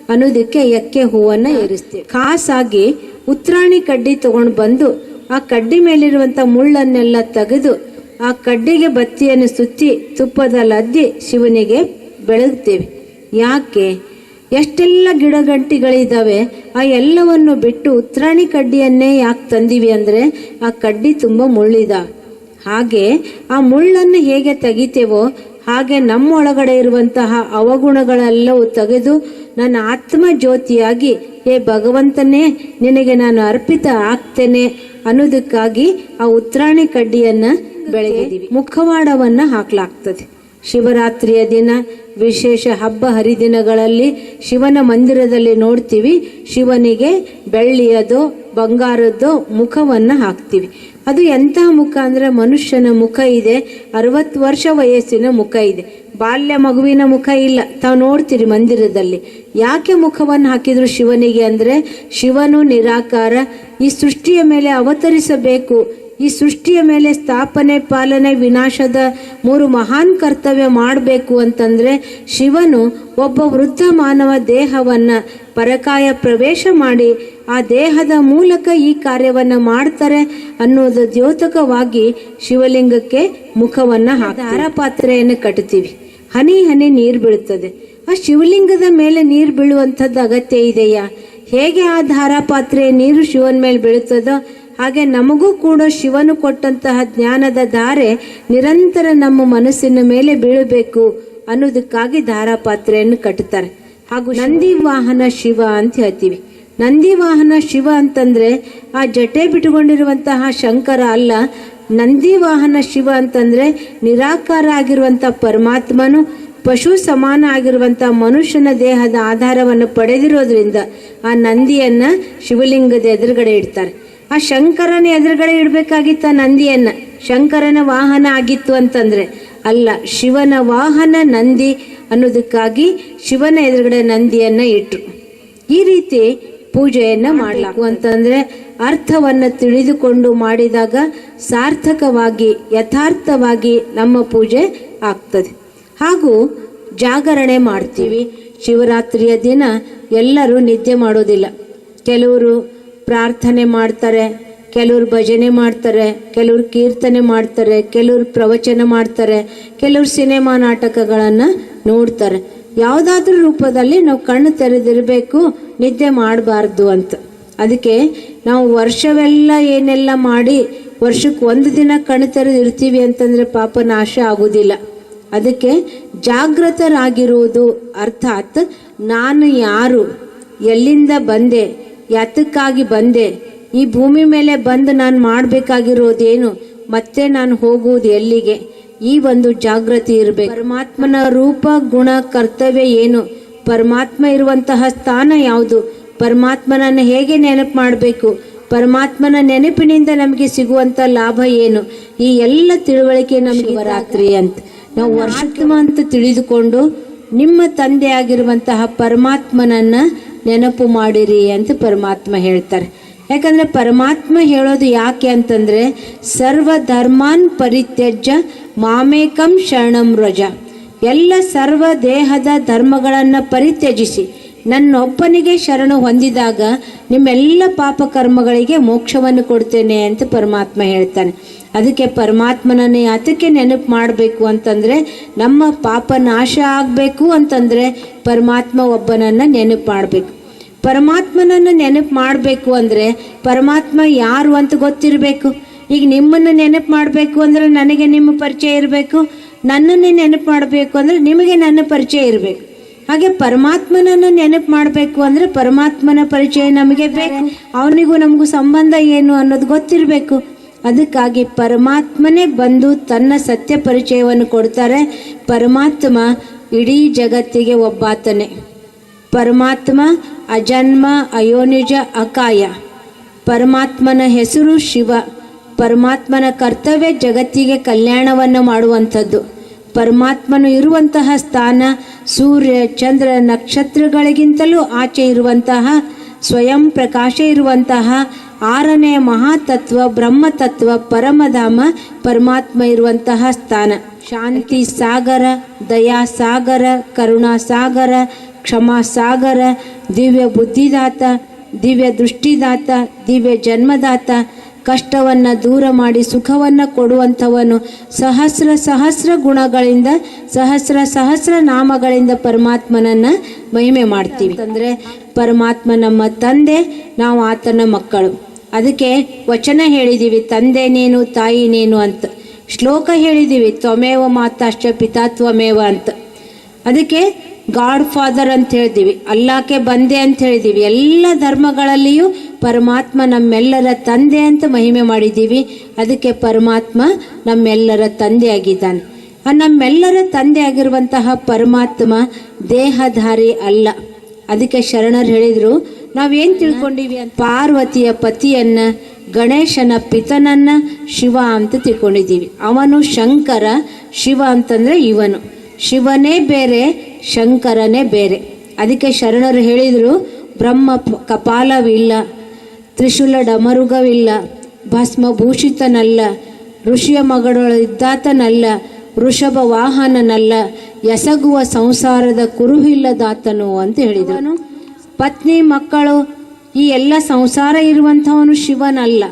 ಅನ್ನೋದಕ್ಕೆ ಎಕ್ಕೆ ಹೂವನ್ನ ಏರಿಸ್ತೀವಿ. ಖಾಸಾಗಿ ಉತ್ರಾಣಿ ಕಡ್ಡಿ ತಗೊಂಡು ಬಂದು ಆ ಕಡ್ಡಿ ಮೇಲಿರುವಂಥ ಮುಳ್ಳನ್ನೆಲ್ಲ ತೆಗೆದು ಆ ಕಡ್ಡಿಗೆ ಬತ್ತಿಯನ್ನು ಸುತ್ತಿ ತುಪ್ಪದಲ್ಲಿ ಅದ್ದಿ ಶಿವನಿಗೆ ಬೆಳಗ್ತೇವೆ. ಯಾಕೆ? ಎಷ್ಟೆಲ್ಲ ಗಿಡಗಂಟಿಗಳಿದ್ದಾವೆ ಆ ಎಲ್ಲವನ್ನು ಬಿಟ್ಟು ಉತ್ರಾಣಿ ಕಡ್ಡಿಯನ್ನೇ ಯಾಕೆ ತಂದೀವಿ ಅಂದ್ರೆ ಆ ಕಡ್ಡಿ ತುಂಬ ಮುಳ್ಳಿದ. ಹಾಗೆ ಆ ಮುಳ್ಳನ್ನು ಹೇಗೆ ತೆಗಿತೇವೋ, ಹಾಗೆ ನಮ್ಮೊಳಗಡೆ ಇರುವಂತಹ ಅವಗುಣಗಳೆಲ್ಲವೂ ತೆಗೆದು ನನ್ನ ಆತ್ಮ ಜ್ಯೋತಿಯಾಗಿ ಹೇ ಭಗವಂತನೇ, ನಿನಗೆ ನಾನು ಅರ್ಪಿತ ಆಗ್ತೇನೆ ಅನ್ನೋದಕ್ಕಾಗಿ ಆ ಉತ್ತರಾಣಿ ಕಡ್ಡಿಯನ್ನ ಬೆಳಗಿದೀವಿ ಮುಖವಾಡವನ್ನ ಹಾಕ್ಲಾಗ್ತದೆ. ಶಿವರಾತ್ರಿಯ ದಿನ, ವಿಶೇಷ ಹಬ್ಬ ಹರಿದಿನಗಳಲ್ಲಿ ಶಿವನ ಮಂದಿರದಲ್ಲಿ ನೋಡ್ತೀವಿ. ಶಿವನಿಗೆ ಬೆಳ್ಳಿಯದು ಬಂಗಾರದ್ದು ಮುಖವನ್ನ ಹಾಕ್ತೀವಿ. ಅದು ಎಂತಹ ಮುಖ ಅಂದ್ರೆ ಮನುಷ್ಯನ ಮುಖ ಇದೆ, ಅರವತ್ತು ವರ್ಷ ವಯಸ್ಸಿನ ಮುಖ ಇದೆ. ಬಾಲ್ಯ ಮಗುವಿನ ಮುಖ ಇಲ್ಲ, ತಾವು ನೋಡ್ತೀರಿ ಮಂದಿರದಲ್ಲಿ. ಯಾಕೆ ಮುಖವನ್ನು ಹಾಕಿದ್ರು ಶಿವನಿಗೆ ಅಂದ್ರೆ, ಶಿವನು ನಿರಾಕಾರ, ಈ ಸೃಷ್ಟಿಯ ಮೇಲೆ ಅವತರಿಸಬೇಕು. ಈ ಸೃಷ್ಟಿಯ ಮೇಲೆ ಸ್ಥಾಪನೆ, ಪಾಲನೆ, ವಿನಾಶದ ಮೂರು ಮಹಾನ್ ಕರ್ತವ್ಯ ಮಾಡಬೇಕು ಅಂತಂದ್ರೆ ಶಿವನು ಒಬ್ಬ ವೃದ್ಧ ಮಾನವ ದೇಹವನ್ನ ಪರಕಾಯ ಪ್ರವೇಶ ಮಾಡಿ ಆ ದೇಹದ ಮೂಲಕ ಈ ಕಾರ್ಯವನ್ನ ಮಾಡ್ತಾರೆ ಅನ್ನೋದು ದ್ಯೋತಕವಾಗಿ ಶಿವಲಿಂಗಕ್ಕೆ ಮುಖವನ್ನು ಹಾಕಿ ಪಾತ್ರೆಯನ್ನು ಕಟ್ತೀವಿ. ಹನಿ ಹನಿ ನೀರು ಬೀಳುತ್ತದೆ ಆ ಶಿವಲಿಂಗದ ಮೇಲೆ ನೀರು ಬೀಳುವಂಥದ್ದು ಅಗತ್ಯ ಇದೆಯಾ? ಹೇಗೆ ಆ ಧಾರಾಪಾತ್ರೆ ನೀರು ಶಿವನ ಮೇಲೆ ಬೀಳುತ್ತದೋ ಹಾಗೆ ನಮಗೂ ಕೂಡ ಶಿವನು ಕೊಟ್ಟಂತಹ ಜ್ಞಾನದ ಧಾರೆ ನಿರಂತರ ನಮ್ಮ ಮನಸ್ಸಿನ ಮೇಲೆ ಬೀಳಬೇಕು ಅನ್ನೋದಕ್ಕಾಗಿ ಧಾರಾಪಾತ್ರೆಯನ್ನು ಕಟ್ಟುತ್ತಾರೆ. ಹಾಗೂ ನಂದಿ ವಾಹನ ಶಿವ ಅಂತ ಹೇಳ್ತೀವಿ. ನಂದಿ ವಾಹನ ಶಿವ ಅಂತಂದ್ರೆ ಆ ಜಟೆ ಬಿಟ್ಟುಕೊಂಡಿರುವಂತಹ ಶಂಕರ ಅಲ್ಲ. ನಂದಿ ವಾಹನ ಶಿವ ಅಂತಂದ್ರೆ ನಿರಾಕಾರ ಆಗಿರುವಂತ ಪರಮಾತ್ಮನು, ಪಶು ಸಮಾನ ಆಗಿರುವಂತ ಮನುಷ್ಯನ ದೇಹದ ಆಧಾರವನ್ನು ಪಡೆದಿರೋದ್ರಿಂದ ಆ ನಂದಿಯನ್ನ ಶಿವಲಿಂಗದ ಎದುರುಗಡೆ ಇಡ್ತಾರೆ. ಆ ಶಂಕರನ ಎದುರುಗಡೆ ಇಡ್ಬೇಕಾಗಿತ್ತ ನಂದಿಯನ್ನ. ಶಂಕರನ ವಾಹನ ಆಗಿತ್ತು ಅಂತಂದ್ರೆ, ಅಲ್ಲ, ಶಿವನ ವಾಹನ ನಂದಿ ಅನ್ನೋದಕ್ಕಾಗಿ ಶಿವನ ಎದುರುಗಡೆ ನಂದಿಯನ್ನ ಇಟ್ರು. ಈ ರೀತಿ ಪೂಜೆಯನ್ನ ಮಾಡಬೇಕು ಅಂತಂದ್ರೆ, ಅರ್ಥವನ್ನ ತಿಳಿದುಕೊಂಡು ಮಾಡಿದಾಗ ಸಾರ್ಥಕವಾಗಿ, ಯಥಾರ್ಥವಾಗಿ ನಮ್ಮ ಪೂಜೆ ಆಗ್ತದೆ. ಹಾಗೂ ಜಾಗರಣೆ ಮಾಡ್ತೀವಿ. ಶಿವರಾತ್ರಿಯ ದಿನ ಎಲ್ಲರೂ ನಿದ್ದೆ ಮಾಡೋದಿಲ್ಲ. ಕೆಲವರು ಪ್ರಾರ್ಥನೆ ಮಾಡ್ತಾರೆ, ಕೆಲವ್ರು ಭಜನೆ ಮಾಡ್ತಾರೆ, ಕೆಲವ್ರು ಕೀರ್ತನೆ ಮಾಡ್ತಾರೆ, ಕೆಲವ್ರು ಪ್ರವಚನ ಮಾಡ್ತಾರೆ, ಕೆಲವ್ರು ಸಿನಿಮಾ ನಾಟಕಗಳನ್ನು ನೋಡ್ತಾರೆ. ಯಾವುದಾದ್ರೂ ರೂಪದಲ್ಲಿ ನಾವು ಕಣ್ಣು ತೆರೆದಿರಬೇಕು, ನಿದ್ದೆ ಮಾಡಬಾರ್ದು ಅಂತ. ಅದಕ್ಕೆ ನಾವು ವರ್ಷವೆಲ್ಲ ಏನೆಲ್ಲ ಮಾಡಿ ವರ್ಷಕ್ಕೆ ಒಂದು ದಿನ ಕಣ್ಣು ತೆರೆದಿರ್ತೀವಿ ಅಂತಂದರೆ ಪಾಪ ನಾಶ ಆಗುವುದಿಲ್ಲ ಅದಕ್ಕೆ ಜಾಗೃತರಾಗಿರುವುದು ಅರ್ಥಾತ್ ನಾನು ಯಾರು, ಎಲ್ಲಿಂದ ಬಂದೆ ಯಾತಕ್ಕಾಗಿ ಬಂದೆ? ಈ ಭೂಮಿ ಮೇಲೆ ಬಂದು ನಾನು ಮಾಡಬೇಕಾಗಿರೋದೇನು? ಮತ್ತೆ ನಾನು ಹೋಗುವುದು ಎಲ್ಲಿಗೆ? ಈ ಒಂದು ಜಾಗೃತಿ ಇರಬೇಕು. ಪರಮಾತ್ಮನ ರೂಪ ಗುಣ ಕರ್ತವ್ಯ ಏನು? ಪರಮಾತ್ಮ ಇರುವಂತಹ ಸ್ಥಾನ ಯಾವುದು? ಪರಮಾತ್ಮನನ್ನ ಹೇಗೆ ನೆನಪು ಮಾಡಬೇಕು? ಪರಮಾತ್ಮನ ನೆನಪಿನಿಂದ ನಮಗೆ ಸಿಗುವಂತ ಲಾಭ ಏನು? ಈ ಎಲ್ಲ ತಿಳುವಳಿಕೆ ನಮಗೆ ರಾತ್ರಿ ಅಂತ. ನಾವು ವರ್ಷಕ್ಕೆ ಅಂತ ತಿಳಿದುಕೊಂಡು ನಿಮ್ಮ ತಂದೆ ಆಗಿರುವಂತಹ ಪರಮಾತ್ಮನನ್ನ ನೆನಪು ಮಾಡಿರಿ ಅಂತ ಪರಮಾತ್ಮ ಹೇಳ್ತಾರೆ. ಯಾಕಂದರೆ ಪರಮಾತ್ಮ ಹೇಳೋದು ಯಾಕೆ ಅಂತಂದರೆ ಸರ್ವ ಧರ್ಮಾನ್ ಪರಿತ್ಯಜ್ಯ ಮಾಮೇಕಂ ಶರಣಂ ರಜ. ಎಲ್ಲ ಸರ್ವ ದೇಹದ ಧರ್ಮಗಳನ್ನು ಪರಿತ್ಯಜಿಸಿ, ನನ್ನೊಬ್ಬನಿಗೆ ಶರಣು ಹೊಂದಿದಾಗ ನಿಮ್ಮೆಲ್ಲ ಪಾಪ ಕರ್ಮಗಳಿಗೆ ಮೋಕ್ಷವನ್ನು ಕೊಡ್ತೇನೆ ಅಂತ ಪರಮಾತ್ಮ ಹೇಳ್ತಾನೆ. ಅದಕ್ಕೆ ಪರಮಾತ್ಮನನ್ನೇ ಯಾತಕ್ಕೆ ನೆನಪು ಮಾಡಬೇಕು ಅಂತಂದರೆ ನಮ್ಮ ಪಾಪ ನಾಶ ಆಗಬೇಕು ಅಂತಂದರೆ ಪರಮಾತ್ಮ ಒಬ್ಬನನ್ನು ನೆನಪು ಮಾಡಬೇಕು. ಪರಮಾತ್ಮನನ್ನು ನೆನಪು ಮಾಡಬೇಕು ಅಂದರೆ ಪರಮಾತ್ಮ ಯಾರು ಅಂತ ಗೊತ್ತಿರಬೇಕು. ಈಗ ನಿಮ್ಮನ್ನು ನೆನಪು ಮಾಡಬೇಕು ಅಂದರೆ ನನಗೆ ನಿಮ್ಮ ಪರಿಚಯ ಇರಬೇಕು. ನನ್ನನ್ನೇ ನೆನಪು ಮಾಡಬೇಕು ಅಂದರೆ ನಿಮಗೆ ನನ್ನ ಪರಿಚಯ ಇರಬೇಕು. ಹಾಗೆ ಪರಮಾತ್ಮನನ್ನು ನೆನಪು ಮಾಡಬೇಕು ಅಂದರೆ ಪರಮಾತ್ಮನ ಪರಿಚಯ ನಮಗೆ ಬೇಕು. ಅವನಿಗೂ ನಮಗೂ ಸಂಬಂಧ ಏನು ಅನ್ನೋದು ಗೊತ್ತಿರಬೇಕು. ಅದಕ್ಕಾಗಿ ಪರಮಾತ್ಮನೇ ಬಂದು ತನ್ನ ಸತ್ಯ ಪರಿಚಯವನ್ನು ಕೊಡ್ತಾರೆ. ಪರಮಾತ್ಮ ಇಡೀ ಜಗತ್ತಿಗೆ ಒಬ್ಬಾತನೇ. ಪರಮಾತ್ಮ, ಅಜನ್ಮ, ಅಯೋನಿಜ, ಅಕಾಯ. ಪರಮಾತ್ಮನ ಹೆಸರು ಶಿವ. ಪರಮಾತ್ಮನ ಕರ್ತವ್ಯ ಜಗತ್ತಿಗೆ ಕಲ್ಯಾಣವನ್ನು ಮಾಡುವಂಥದ್ದು. ಪರಮಾತ್ಮನು ಇರುವಂತಹ ಸ್ಥಾನ, ಸೂರ್ಯ, ಚಂದ್ರ, ನಕ್ಷತ್ರಗಳಿಗಿಂತಲೂ ಆಚೆ ಇರುವಂತಹ, ಸ್ವಯಂ ಪ್ರಕಾಶ ಇರುವಂತಹ ಆರನೇ ಮಹಾತತ್ವ, ಬ್ರಹ್ಮತತ್ವ, ಪರಮಧಾಮ, ಪರಮಾತ್ಮ ಇರುವಂತಹ ಸ್ಥಾನ. ಶಾಂತಿ ಸಾಗರ, ದಯಾ ಸಾಗರ, ಕರುಣಾ ಸಾಗರ, ಕ್ಷಮಾ ಸಾಗರ, ದಿವ್ಯ ಬುದ್ಧಿದಾತ, ದಿವ್ಯ ದೃಷ್ಟಿದಾತ, ದಿವ್ಯ ಜನ್ಮದಾತ, ಕಷ್ಟವನ್ನು ದೂರ ಮಾಡಿ ಸುಖವನ್ನು ಕೊಡುವಂಥವನು. ಸಹಸ್ರ ಸಹಸ್ರ ಗುಣಗಳಿಂದ, ಸಹಸ್ರ ಸಹಸ್ರ ನಾಮಗಳಿಂದ ಪರಮಾತ್ಮನನ್ನು ಮಹಿಮೆ ಮಾಡ್ತೀವಿ. ಅಂದರೆ ಪರಮಾತ್ಮ ನಮ್ಮ ತಂದೆ, ನಾವು ಆತನ ಮಕ್ಕಳು. ಅದಕ್ಕೆ ವಚನ ಹೇಳಿದ್ದೀವಿ ತಂದೆ ನೀನು, ತಾಯಿ ನೀನು ಅಂತ. ಶ್ಲೋಕ ಹೇಳಿದ್ದೀವಿ ತ್ವಮೇವ ಮಾತಾಶ್ಚ ಪಿತಾತ್ವಮೇವ ಅಂತ. ಅದಕ್ಕೆ ಗಾಡ್ ಫಾದರ್ ಅಂತ ಹೇಳಿದ್ದೀವಿ ಅಲ್ಲಾಕೆ ಬಂದೆ ಅಂತ ಹೇಳಿದ್ದೀವಿ ಎಲ್ಲ ಧರ್ಮಗಳಲ್ಲಿಯೂ ಪರಮಾತ್ಮ ನಮ್ಮೆಲ್ಲರ ತಂದೆ ಅಂತ ಮಹಿಮೆ ಮಾಡಿದ್ದೀವಿ ಅದಕ್ಕೆ ಪರಮಾತ್ಮ ನಮ್ಮೆಲ್ಲರ ತಂದೆ ಆಗಿದ್ದಾನೆ. ನಮ್ಮೆಲ್ಲರ ತಂದೆ ಆಗಿರುವಂತಹ ಪರಮಾತ್ಮ ದೇಹಧಾರಿ ಅಲ್ಲ. ಅದಕ್ಕೆ ಶರಣರು ಹೇಳಿದ್ರು ನಾವೇನ್ ತಿಳ್ಕೊಂಡಿವಿ ಅಂತ? ಪಾರ್ವತಿಯ ಪತಿಯನ್ನ ಗಣೇಶನ ಪಿತನನ್ನ ಶಿವ ಅಂತ ತಿಳ್ಕೊಂಡಿದ್ದೀವಿ. ಅವನು ಶಂಕರ ಶಿವ ಅಂತಂದ್ರೆ ಇವನು. ಶಿವನೇ ಬೇರೆ ಶಂಕರನೇ ಬೇರೆ. ಅದಕ್ಕೆ ಶರಣರು ಹೇಳಿದರು ಬ್ರಹ್ಮ ಕಪಾಲವಿಲ್ಲ ತ್ರಿಶೂಲ ಡಮರುಗವಿಲ್ಲ ಭಸ್ಮಭೂಷಿತನಲ್ಲ ಋಷಿಯ ಮಗಳೊಳಿದ್ದಾತನಲ್ಲ ವೃಷಭ ವಾಹನನಲ್ಲ ಎಸಗುವ ಸಂಸಾರದ ಕುರುಹಿಲ್ಲದಾತನು ಅಂತ ಹೇಳಿದನು ಪತ್ನಿ ಮಕ್ಕಳು ಈ ಎಲ್ಲ ಸಂಸಾರ ಇರುವಂಥವನು ಶಿವನಲ್ಲ.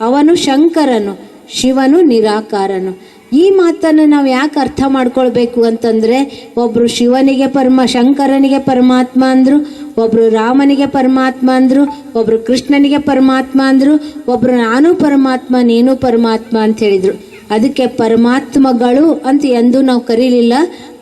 ಅವನು ಶಂಕರನು, ಶಿವನು ನಿರಾಕಾರನು. ಈ ಮಾತನ್ನು ನಾವು ಯಾಕೆ ಅರ್ಥ ಮಾಡ್ಕೊಳ್ಬೇಕು ಅಂತಂದ್ರೆ ಒಬ್ಬರು ಶಿವನಿಗೆ ಪರಮ, ಶಂಕರನಿಗೆ ಪರಮಾತ್ಮ ಅಂದ್ರು ಒಬ್ಬರು ರಾಮನಿಗೆ ಪರಮಾತ್ಮ ಅಂದ್ರು ಒಬ್ಬರು ಕೃಷ್ಣನಿಗೆ ಪರಮಾತ್ಮ ಅಂದ್ರು ಒಬ್ಬರು ನಾನು ಪರಮಾತ್ಮ, ನೀನು ಪರಮಾತ್ಮ ಅಂತ ಹೇಳಿದರು. ಅದಕ್ಕೆ ಪರಮಾತ್ಮಗಳು ಅಂತ ಎಂದೂ ನಾವು ಕರೀಲಿಲ್ಲ.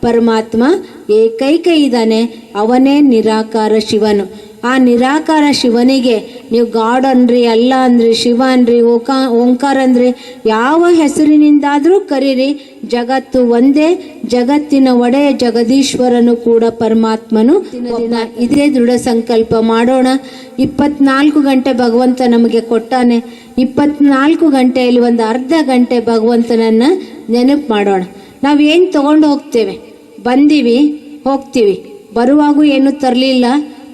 ಪರಮಾತ್ಮ ಏಕೈಕ ಇದ್ದಾನೆ ಅವನೇ ನಿರಾಕಾರ ಶಿವನು. ಆ ನಿರಾಕಾರ ಶಿವನಿಗೆ ನೀವು ಗಾಡ್ ಅನ್ರಿ ಅಲ್ಲ ಅಂದ್ರಿ, ಶಿವ ಅನ್ರಿ ಓಕಾ, ಓಂಕಾರ ಅಂದ್ರಿ, ಯಾವ ಹೆಸರಿನಿಂದಾದರೂ ಕರೀರಿ. ಜಗತ್ತು ಒಂದೇ, ಜಗತ್ತಿನ ಒಡೆಯ ಜಗದೀಶ್ವರನು ಕೂಡ ಪರಮಾತ್ಮನು. ಇದೇ ದೃಢ ಸಂಕಲ್ಪ ಮಾಡೋಣ. ಇಪ್ಪತ್ನಾಲ್ಕು ಗಂಟೆ ಭಗವಂತ ನಮಗೆ ಕೊಟ್ಟಾನೆ. ಇಪ್ಪತ್ನಾಲ್ಕು ಗಂಟೆಯಲ್ಲಿ ಒಂದು ಅರ್ಧ ಗಂಟೆ ಭಗವಂತನನ್ನ ನೆನಪು ಮಾಡೋಣ. ನಾವೇನು ತಗೊಂಡು ಹೋಗ್ತೇವೆ? ಬಂದೀವಿ, ಹೋಗ್ತೀವಿ. ಬರುವಾಗೂ ಏನು ತರಲಿಲ್ಲ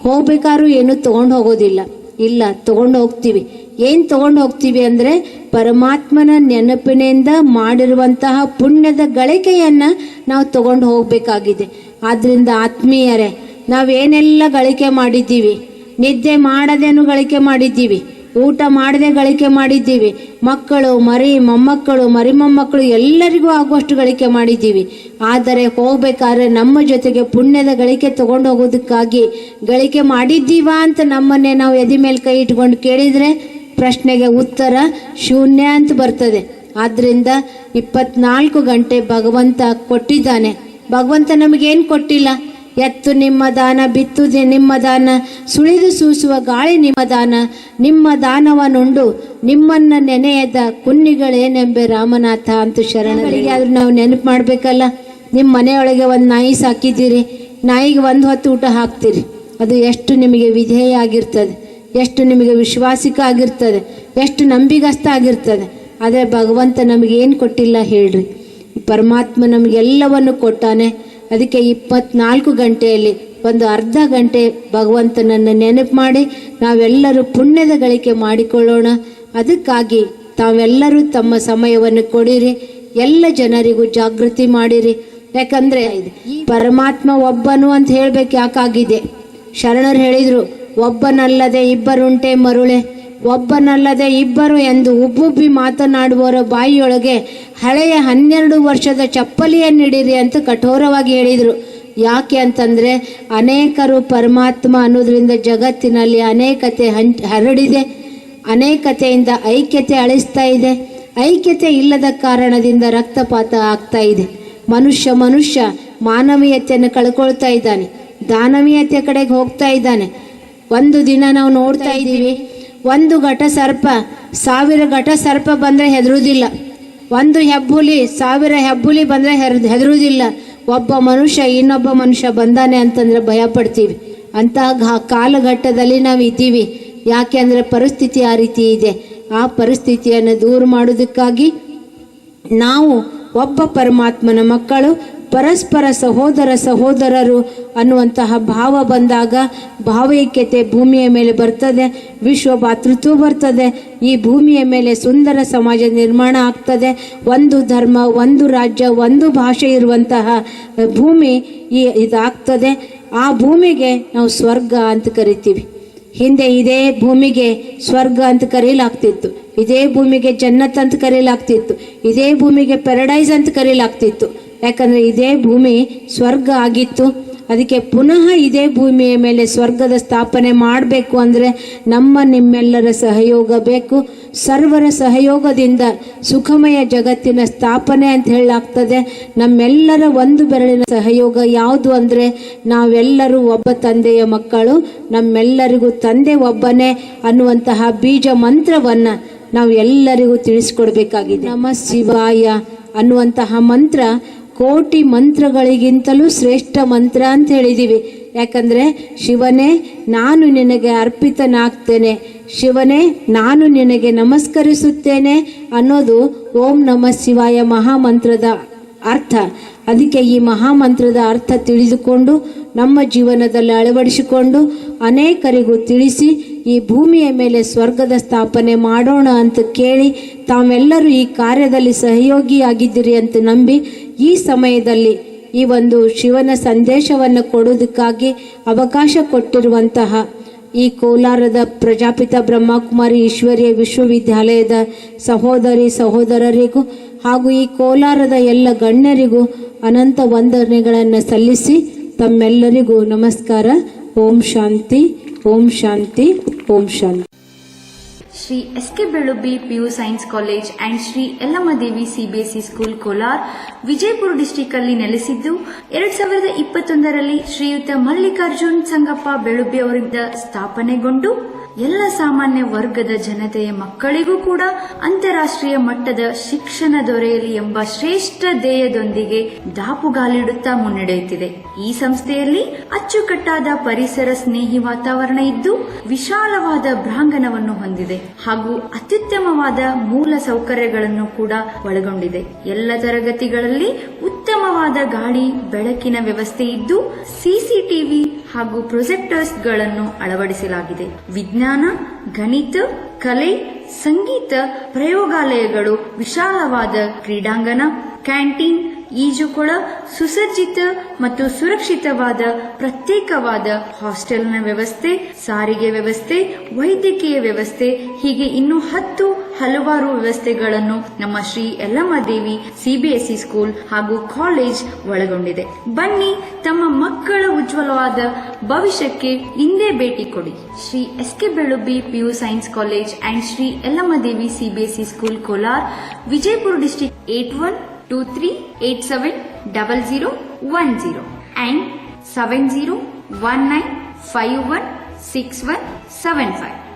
ಹೋಗ್ಬೇಕಾದ್ರೂ ಏನು ತಗೊಂಡು ಹೋಗೋದಿಲ್ಲ. ಇಲ್ಲ, ತಗೊಂಡು ಹೋಗ್ತೀವಿ. ಏನು ತಗೊಂಡು ಹೋಗ್ತೀವಿ ಅಂದರೆ ಪರಮಾತ್ಮನ ನೆನಪಿನಿಂದ ಮಾಡಿರುವಂತಹ ಪುಣ್ಯದ ಗಳಿಕೆಯನ್ನು ನಾವು ತಗೊಂಡು ಹೋಗಬೇಕಾಗಿದೆ. ಆದ್ದರಿಂದ ಆತ್ಮೀಯರೇ, ನಾವೇನೆಲ್ಲ ಗಳಿಕೆ ಮಾಡಿದ್ದೀವಿ? ನಿದ್ದೆ ಮಾಡದೇನು ಗಳಿಕೆ ಮಾಡಿದ್ದೀವಿ? ಊಟ ಮಾಡದೆ ಗಳಿಕೆ ಮಾಡಿದ್ದೀವಿ. ಮಕ್ಕಳು, ಮರಿ, ಮೊಮ್ಮಕ್ಕಳು ಮರಿ ಮೊಮ್ಮಕ್ಕಳು ಎಲ್ಲರಿಗೂ ಆಗುವಷ್ಟು ಗಳಿಕೆ ಮಾಡಿದ್ದೀವಿ. ಆದರೆ ಹೋಗಬೇಕಾದ್ರೆ ನಮ್ಮ ಜೊತೆಗೆ ಪುಣ್ಯದ ಗಳಿಕೆ ತಗೊಂಡು ಹೋಗೋದಕ್ಕಾಗಿ ಗಳಿಕೆ ಮಾಡಿದ್ದೀವಾ ಅಂತ ನಮ್ಮನ್ನೇ ನಾವು ಎದೆ ಮೇಲೆ ಕೈ ಇಟ್ಕೊಂಡು ಕೇಳಿದರೆ ಪ್ರಶ್ನೆಗೆ ಉತ್ತರ ಶೂನ್ಯ ಅಂತ ಬರ್ತದೆ. ಆದ್ದರಿಂದ ಇಪ್ಪತ್ನಾಲ್ಕು ಗಂಟೆ ಭಗವಂತ ಕೊಟ್ಟಿದ್ದಾನೆ. ಭಗವಂತ ನಮಗೇನು ಕೊಟ್ಟಿಲ್ಲ? ಎತ್ತು ನಿಮ್ಮ ದಾನ ಬಿತ್ತುದೆ ನಿಮ್ಮ ದಾನ, ಸುಳಿದು ಸೂಸುವ ಗಾಳಿ ನಿಮ್ಮ ದಾನ, ನಿಮ್ಮ ದಾನವನುಂಡು ನಿಮ್ಮನ್ನ ನೆನೆಯದ ಕುನ್ನಿಗಳೇನೆಂಬೆ ರಾಮನಾಥ ಅಂತ ಶರಣರಿಗೆ ಆದ್ರೂ ನಾವು ನೆನಪು ಮಾಡಬೇಕಲ್ಲ? ನಿಮ್ಮ ಮನೆಯೊಳಗೆ ಒಂದು ನಾಯಿ ಸಾಕಿದ್ದೀರಿ, ನಾಯಿಗೆ ಒಂದು ಹೊತ್ತು ಊಟ ಹಾಕ್ತೀರಿ. ಅದು ಎಷ್ಟು ನಿಮಗೆ ವಿಧೇಯ ಆಗಿರ್ತದೆ, ಎಷ್ಟು ನಿಮಗೆ ವಿಶ್ವಾಸಿಕ ಆಗಿರ್ತದೆ, ಎಷ್ಟು ನಂಬಿಗಸ್ತ ಆಗಿರ್ತದೆ. ಆದರೆ ಭಗವಂತ ನಮಗೇನು ಕೊಟ್ಟಿಲ್ಲ ಹೇಳ್ರಿ. ಪರಮಾತ್ಮ ನಮಗೆಲ್ಲವನ್ನು ಕೊಟ್ಟಾನೆ. ಅದಕ್ಕೆ ಇಪ್ಪತ್ನಾಲ್ಕು ಗಂಟೆಯಲ್ಲಿ ಒಂದು ಅರ್ಧ ಗಂಟೆ ಭಗವಂತನನ್ನು ನೆನಪು ಮಾಡಿ, ನಾವೆಲ್ಲರೂ ಪುಣ್ಯದ ಗಳಿಕೆ ಮಾಡಿಕೊಳ್ಳೋಣ. ಅದಕ್ಕಾಗಿ ತಾವೆಲ್ಲರೂ ತಮ್ಮ ಸಮಯವನ್ನು ಕೊಡಿರಿ, ಎಲ್ಲ ಜನರಿಗೂ ಜಾಗೃತಿ ಮಾಡಿರಿ. ಯಾಕಂದ್ರೆ ಪರಮಾತ್ಮ ಒಬ್ಬನು ಅಂತ ಹೇಳ್ಬೇಕು ಯಾಕಾಗಿದೆ? ಶರಣರು ಹೇಳಿದ್ರು, ಒಬ್ಬನಲ್ಲದೆ ಇಬ್ಬರುಂಟೆ ಮರುಳೆ. ಒಬ್ಬನಲ್ಲದೆ ಇಬ್ಬರು ಎಂದು ಉಬ್ಬುಬ್ಬಿ ಮಾತನಾಡುವವರ ಬಾಯಿಯೊಳಗೆ ಹಳೆಯ ಹನ್ನೆರಡು ವರ್ಷದ ಚಪ್ಪಲಿಯನ್ನಿಡಿರಿ ಅಂತ ಕಠೋರವಾಗಿ ಹೇಳಿದರು. ಯಾಕೆ ಅಂತಂದರೆ ಅನೇಕರು ಪರಮಾತ್ಮ ಅನ್ನೋದರಿಂದ ಜಗತ್ತಿನಲ್ಲಿ ಅನೇಕತೆ ಹಂ ಹರಡಿದೆ, ಅನೇಕತೆಯಿಂದ ಐಕ್ಯತೆ ಅಳಿಸ್ತಾ ಇದೆ. ಐಕ್ಯತೆ ಇಲ್ಲದ ಕಾರಣದಿಂದ ರಕ್ತಪಾತ ಆಗ್ತಾ ಇದೆ. ಮನುಷ್ಯ ಮನುಷ್ಯ ಮಾನವೀಯತೆಯನ್ನು ಕಳ್ಕೊಳ್ತಾ ಇದ್ದಾನೆ, ದಾನವೀಯತೆ ಕಡೆಗೆ ಹೋಗ್ತಾ ಇದ್ದಾನೆ. ಒಂದು ದಿನ ನಾವು ನೋಡ್ತಾ ಇದ್ದೀವಿ ಒಂದು ಘಟ ಸರ್ಪ, ಸಾವಿರ ಘಟ ಸರ್ಪ ಬಂದರೆ ಹೆದರುವುದಿಲ್ಲ. ಒಂದು ಹೆಬ್ಬುಲಿ, ಸಾವಿರ ಹೆಬ್ಬುಲಿ ಬಂದರೆ ಹೆದರುವುದಿಲ್ಲ. ಒಬ್ಬ ಮನುಷ್ಯ ಇನ್ನೊಬ್ಬ ಮನುಷ್ಯ ಬಂದಾನೆ ಅಂತಂದರೆ ಭಯ ಪಡ್ತೀವಿ ಅಂತಹ ಕಾಲಘಟ್ಟದಲ್ಲಿ ನಾವು ಇದ್ದೀವಿ. ಯಾಕೆ ಅಂದರೆ ಪರಿಸ್ಥಿತಿ ಆ ರೀತಿ ಇದೆ. ಆ ಪರಿಸ್ಥಿತಿಯನ್ನು ದೂರ ಮಾಡೋದಕ್ಕಾಗಿ ನಾವು ಒಬ್ಬ ಪರಮಾತ್ಮನ ಮಕ್ಕಳು ಪರಸ್ಪರ ಸಹೋದರ ಸಹೋದರರು ಅನ್ನುವಂತಹ ಭಾವ ಬಂದಾಗ ಭಾವೈಕ್ಯತೆ ಭೂಮಿಯ ಮೇಲೆ ಬರ್ತದೆ, ವಿಶ್ವ ಭಾತೃತ್ವ ಬರ್ತದೆ, ಈ ಭೂಮಿಯ ಮೇಲೆ ಸುಂದರ ಸಮಾಜ ನಿರ್ಮಾಣ ಆಗ್ತದೆ. ಒಂದು ಧರ್ಮ, ಒಂದು ರಾಜ್ಯ, ಒಂದು ಭಾಷೆ ಇರುವಂತಹ ಭೂಮಿ ಈ ಇದಾಗ್ತದೆ. ಆ ಭೂಮಿಗೆ ನಾವು ಸ್ವರ್ಗ ಅಂತ ಕರಿತೀವಿ. ಹಿಂದೆ ಇದೇ ಭೂಮಿಗೆ ಸ್ವರ್ಗ ಅಂತ ಕರೀಲಾಗ್ತಿತ್ತು. ಇದೇ ಭೂಮಿಗೆ ಜನ್ನತ್ ಅಂತ ಕರೀಲಾಗ್ತಿತ್ತು. ಇದೇ ಭೂಮಿಗೆ ಪ್ಯಾರಡೈಸ್ ಅಂತ ಕರೆಯಲಾಗ್ತಿತ್ತು ಯಾಕಂದ್ರೆ ಇದೇ ಭೂಮಿ ಸ್ವರ್ಗ ಆಗಿತ್ತು. ಅದಕ್ಕೆ ಪುನಃ ಇದೇ ಭೂಮಿಯ ಮೇಲೆ ಸ್ವರ್ಗದ ಸ್ಥಾಪನೆ ಮಾಡಬೇಕು ಅಂದರೆ ನಮ್ಮ ನಿಮ್ಮೆಲ್ಲರ ಸಹಯೋಗ ಬೇಕು. ಸರ್ವರ ಸಹಯೋಗದಿಂದ ಸುಖಮಯ ಜಗತ್ತಿನ ಸ್ಥಾಪನೆ ಅಂತ ಹೇಳಲಾಗ್ತದೆ. ನಮ್ಮೆಲ್ಲರ ಒಂದು ಬೆರಳಿನ ಸಹಯೋಗ ಯಾವುದು ಅಂದರೆ ನಾವೆಲ್ಲರೂ ಒಬ್ಬ ತಂದೆಯ ಮಕ್ಕಳು, ನಮ್ಮೆಲ್ಲರಿಗೂ ತಂದೆ ಒಬ್ಬನೇ ಅನ್ನುವಂತಹ ಬೀಜ ಮಂತ್ರವನ್ನು ನಾವು ಎಲ್ಲರಿಗೂ ತಿಳಿಸ್ಕೊಡ್ಬೇಕಾಗಿದೆ. ನಮ ಶಿವಾಯ ಅನ್ನುವಂತಹ ಮಂತ್ರ ಕೋಟಿ ಮಂತ್ರಗಳಿಗಿಂತಲೂ ಶ್ರೇಷ್ಠ ಮಂತ್ರ ಅಂತ ಹೇಳಿದ್ದೀವಿ ಯಾಕಂದರೆ, ಶಿವನೇ, ನಾನು ನಿನಗೆ ಅರ್ಪಿತನಾಗ್ತೇನೆ. ಶಿವನೇ, ನಾನು ನಿನಗೆ ನಮಸ್ಕರಿಸುತ್ತೇನೆ ಅನ್ನೋದು ಓಂ ನಮ ಶಿವಾಯ ಮಹಾಮಂತ್ರದ ಅರ್ಥ. ಅದಕ್ಕೆ ಈ ಮಹಾಮಂತ್ರದ ಅರ್ಥ ತಿಳಿದುಕೊಂಡು, ನಮ್ಮ ಜೀವನದಲ್ಲಿ ಅಳವಡಿಸಿಕೊಂಡು, ಅನೇಕರಿಗೂ ತಿಳಿಸಿ, ಈ ಭೂಮಿಯ ಮೇಲೆ ಸ್ವರ್ಗದ ಸ್ಥಾಪನೆ ಮಾಡೋಣ ಅಂತ ಕೇಳಿ, ತಾವೆಲ್ಲರೂ ಈ ಕಾರ್ಯದಲ್ಲಿ ಸಹಯೋಗಿಯಾಗಿದ್ದೀರಿ ಅಂತ ನಂಬಿ ಈ ಸಮಯದಲ್ಲಿ ಈ ಒಂದು ಶಿವನ ಸಂದೇಶವನ್ನು ಕೊಡೋದಕ್ಕಾಗಿ ಅವಕಾಶ ಕೊಟ್ಟಿರುವಂತಹ ಈ ಕೋಲಾರದ ಪ್ರಜಾಪಿತ ಬ್ರಹ್ಮಕುಮಾರಿ ಈಶ್ವರಿಯ ವಿಶ್ವವಿದ್ಯಾಲಯದ ಸಹೋದರಿ ಸಹೋದರರಿಗೂ ಹಾಗೂ ಈ ಕೋಲಾರದ ಎಲ್ಲ ಗಣ್ಯರಿಗೂ ಅನಂತ ವಂದನೆಗಳನ್ನು ಸಲ್ಲಿಸಿ ತಮ್ಮೆಲ್ಲರಿಗೂ ನಮಸ್ಕಾರ. Om Shanti Om Shanti Om Shanti. Shri S K Bellubbi PU science college and Shri Yallammadevi CBSE school Kolar, Vijayapura district ಅಲ್ಲಿ ನೆಲೆಸಿದ್ದು, ಎರಡ್ ಸಾವಿರದ ಇಪ್ಪತ್ತೊಂದರಲ್ಲಿ ಶ್ರೀಯುತ ಮಲ್ಲಿಕಾರ್ಜುನ್ ಸಂಗಪ್ಪ ಬೆಳುಬ್ಬಿ ಅವರಿಂದ ಸ್ಥಾಪನೆಗೊಂಡು ಎಲ್ಲ ಸಾಮಾನ್ಯ ವರ್ಗದ ಜನತೆಯ ಮಕ್ಕಳಿಗೂ ಕೂಡ ಅಂತಾರಾಷ್ಟ್ರೀಯ ಮಟ್ಟದ ಶಿಕ್ಷಣ ದೊರೆಯಲಿ ಎಂಬ ಶ್ರೇಷ್ಠ ಧ್ಯೇಯದೊಂದಿಗೆ ದಾಪುಗಾಲಿಡುತ್ತಾ ಮುನ್ನಡೆಯುತ್ತಿದೆ. ಈ ಸಂಸ್ಥೆಯಲ್ಲಿ ಅಚ್ಚುಕಟ್ಟಾದ ಪರಿಸರ ಸ್ನೇಹಿ ವಾತಾವರಣ ಇದ್ದು ವಿಶಾಲವಾದ ಭ್ರಾಂಗಣವನ್ನು ಹೊಂದಿದೆ ಹಾಗೂ ಅತ್ಯುತ್ತಮವಾದ ಮೂಲ ಸೌಕರ್ಯಗಳನ್ನು ಕೂಡ ಒಳಗೊಂಡಿದೆ. ಎಲ್ಲ ತರಗತಿಗಳಲ್ಲಿ ಉತ್ತಮವಾದ ಗಾಳಿ, ಬೆಳಕಿನ ವ್ಯವಸ್ಥೆ ಇದ್ದು ಸಿಸಿಟಿವಿ ಹಾಗೂ ಪ್ರೊಜೆಕ್ಟರ್ಸ್ಗಳನ್ನು ಅಳವಡಿಸಲಾಗಿದೆ. ವಿಜ್ಞಾನ, ಗಣಿತ, ಕಲೆ, ಸಂಗೀತ ಪ್ರಯೋಗಾಲಯಗಳು ವಿಶಾಲವಾದ ಕ್ರೀಡಾಂಗಣ, ಕ್ಯಾಂಟೀನ್ ಈಜುಕೊಳ ಸುಸಜ್ಜಿತ ಮತ್ತು ಸುರಕ್ಷಿತವಾದ ಪ್ರತ್ಯೇಕವಾದ ಹಾಸ್ಟೆಲ್ನ ವ್ಯವಸ್ಥೆ, ಸಾರಿಗೆ ವ್ಯವಸ್ಥೆ, ವೈದ್ಯಕೀಯ ವ್ಯವಸ್ಥೆ, ಹೀಗೆ ಇನ್ನು ಹತ್ತು ಹಲವಾರು ವ್ಯವಸ್ಥೆಗಳನ್ನು ನಮ್ಮ ಶ್ರೀ ಯಲ್ಲಮ್ಮ ದೇವಿ ಸಿಬಿಎಸ್ಇ ಸ್ಕೂಲ್ ಹಾಗೂ ಕಾಲೇಜ್ ಒಳಗೊಂಡಿದೆ. ಬನ್ನಿ ತಮ್ಮ ಮಕ್ಕಳ ಉಜ್ವಲವಾದ ಭವಿಷ್ಯಕ್ಕೆ ಹಿಂದೆ ಭೇಟಿ ಕೊಡಿ. Shri S K Belubi PU science college and Shri Yallamma Devi CBSE school Kolar, Vijayapura district at one 23870010 and 7019516175.